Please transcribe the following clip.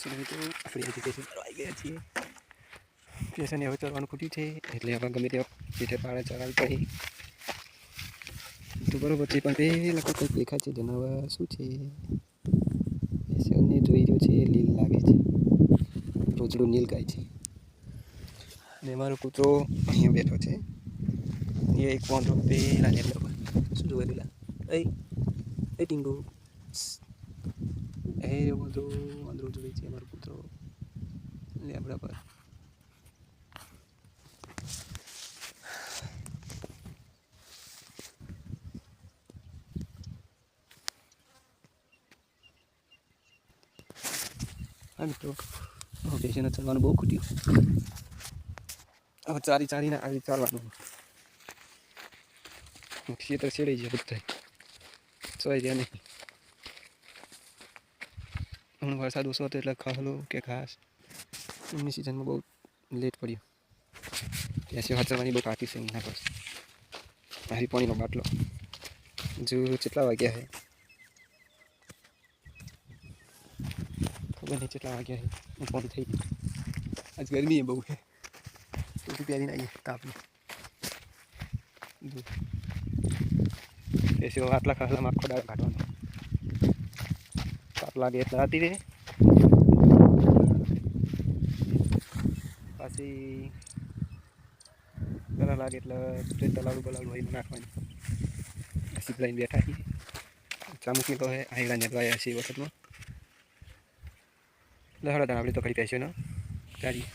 ચલો મિત્રો આપણે હજી પેશન આવી ગયા છીએ પેશને હવે ચરવાનું ખૂટ્યું છે એટલે આપણે ગમે તેવા પેટે પાડે ચરાવી પડી તો બરોબર છે પણ પેલા કોઈ કંઈક દેખાય છે જનાવર શું છે પેશનને જોઈ રહ્યો છે લીલ લાગે છે રોજડું નીલ ગાય છે અને મારો કૂતરો અહીંયા બેઠો છે એ એક વાંધો પેલા શું જોવે પેલા એ એ ટીંગુ એ વાંધો અંદર ઉજળી છે અમારો કૂતરો લેબડા પર હા, મિત્રો. પેશન્ટ ચાલવાનું બહુ ખૂટ્યું. હવે ચારી ચારીને આવી ચાલવાનું ખેતર છેડી જાય બધા ચોઈ રહ્યા નહીં. હમણાં વરસાદ ઓછો હતો એટલે ખહલો કે ઘાસ. એમની સિઝનમાં બહુ લેટ પડ્યો. ત્યાં વાંચવાની બહુ કાઢી છે એમના પર. મારી પાણીનો બાટલો. જો કેટલા વાગ્યા છે ખબર નહીં કેટલા વાગ્યા છે ફોન થઈ ગયો. આજ ગરમી બહુ છે ટોપી પહેરીને આવીએ તાપની એસી આટલા ખાલામાં આખો દાળ કાઢવાનો. લાગે એટલે હતી રે પાછી તરા લાગે એટલે તલાવડું બલાવડું હોય નાખવાની પછી લઈને બેઠા છીએ ચામુકની તો હે આયડા નેકવાયા છે વખતમાં લહડા આપણે તો કરી પેસ્યો ને ચાલી